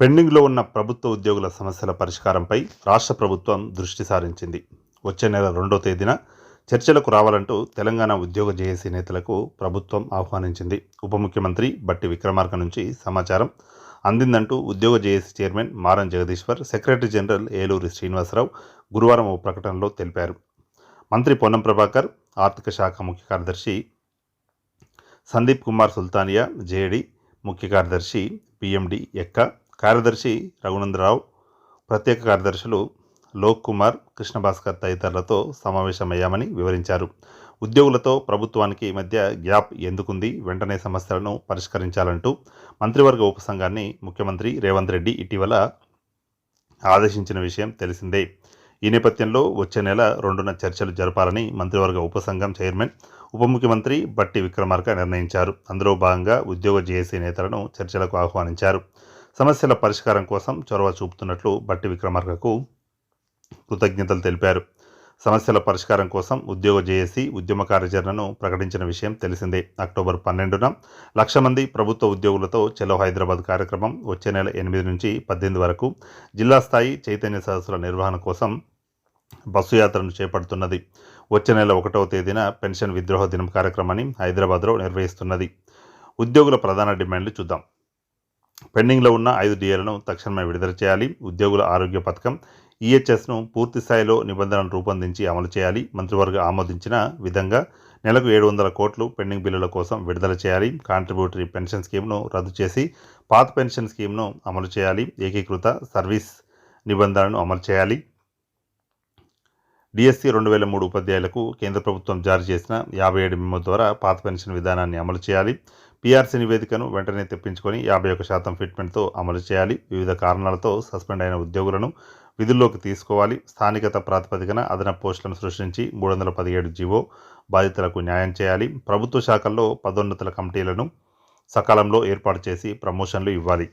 పెండింగ్లో ఉన్న ప్రభుత్వ ఉద్యోగుల సమస్యల పరిష్కారంపై రాష్ట్ర ప్రభుత్వం దృష్టి సారించింది. వచ్చే నెల రెండో తేదీన చర్చలకు రావాలంటూ తెలంగాణ ఉద్యోగ జేఏసీ నేతలకు ప్రభుత్వం ఆహ్వానించింది. ఉప ముఖ్యమంత్రి బట్టి విక్రమార్క నుంచి సమాచారం అందిందంటూ ఉద్యోగ JAC chairman Maram Jagadishwar secretary general Eluri Srinivasa Rao గురువారం ఓ ప్రకటనలో తెలిపారు. మంత్రి పొన్నం ప్రభాకర్ ఆర్థిక శాఖ ముఖ్య కార్యదర్శి సందీప్ కుమార్ సుల్తానియా జేడి ముఖ్య కార్యదర్శి పిఎండి ఎక్క కార్యదర్శి రఘునందరావు ప్రత్యేక కార్యదర్శులు లోక్ కుమార్ కృష్ణభాస్కర్ తదితరులతో సమావేశమయ్యామని వివరించారు. ఉద్యోగులతో ప్రభుత్వానికి మధ్య గ్యాప్ ఎందుకుంది? వెంటనే సమస్యలను పరిష్కరించాలంటూ మంత్రివర్గ ఉపసంఘాన్ని ముఖ్యమంత్రి రేవంత్ రెడ్డి ఇటీవల ఆదేశించిన విషయం తెలిసిందే. ఈ నేపథ్యంలో వచ్చే నెల రెండున చర్చలు జరపాలని మంత్రివర్గ ఉపసంఘం చైర్మన్ ఉప ముఖ్యమంత్రి బట్టి విక్రమార్క నిర్ణయించారు. అందులో భాగంగా ఉద్యోగ జేఏసీ నేతలను చర్చలకు ఆహ్వానించారు. సమస్యల పరిష్కారం కోసం చొరవ చూపుతున్నట్లు బట్టి విక్రమార్కకు కృతజ్ఞతలు తెలిపారు. సమస్యల పరిష్కారం కోసం ఉద్యోగ జేఏసీ ఉద్యమ కార్యాచరణను ప్రకటించిన విషయం తెలిసిందే. అక్టోబర్ పన్నెండున లక్ష మంది ప్రభుత్వ ఉద్యోగులతో చెలో హైదరాబాద్ కార్యక్రమం వచ్చే నెల ఎనిమిది నుంచి పద్దెనిమిది వరకు జిల్లా స్థాయి చైతన్య సదస్సుల నిర్వహణ కోసం బస్సు యాత్రను చేపడుతున్నది. వచ్చే నెల ఒకటవ తేదీన పెన్షన్ విద్రోహ దినం కార్యక్రమాన్ని హైదరాబాద్లో నిర్వహిస్తున్నది. ఉద్యోగుల ప్రధాన డిమాండ్లు చూద్దాం. పెండింగ్లో ఉన్న ఐదు డిఏలను తక్షణమే విడుదల చేయాలి. ఉద్యోగుల ఆరోగ్య పథకం ఈహెచ్ఎస్ను పూర్తి స్థాయిలో నిబంధనలు రూపొందించి అమలు చేయాలి. మంత్రివర్గ ఆమోదించిన విధంగా నెలకు ఏడు వందల కోట్లు పెండింగ్ బిల్లుల కోసం విడుదల చేయాలి. కాంట్రిబ్యూటరీ పెన్షన్ స్కీమ్ను రద్దు చేసి పాత పెన్షన్ స్కీమ్ను అమలు చేయాలి. ఏకీకృత సర్వీస్ నిబంధనలను అమలు చేయాలి. డిఎస్సి రెండు వేల మూడు ఉపాధ్యాయులకు కేంద్ర ప్రభుత్వం జారీ చేసిన యాభై ఏడు మెమో ద్వారా పాత పెన్షన్ విధానాన్ని అమలు చేయాలి. పీఆర్సీ నివేదికను వెంటనే తెప్పించుకొని యాభై ఒక శాతం ఫిట్మెంట్తో అమలు చేయాలి. వివిధ కారణాలతో సస్పెండ్ అయిన ఉద్యోగులను విధుల్లోకి తీసుకోవాలి. స్థానికత ప్రాతిపదికన అదనపు పోస్టులను సృష్టించి మూడు వందల పదిహేడు జీవో బాధితులకు న్యాయం చేయాలి. ప్రభుత్వ శాఖల్లో పదోన్నతుల కమిటీలను సకాలంలో ఏర్పాటు చేసి ప్రమోషన్లు ఇవ్వాలి.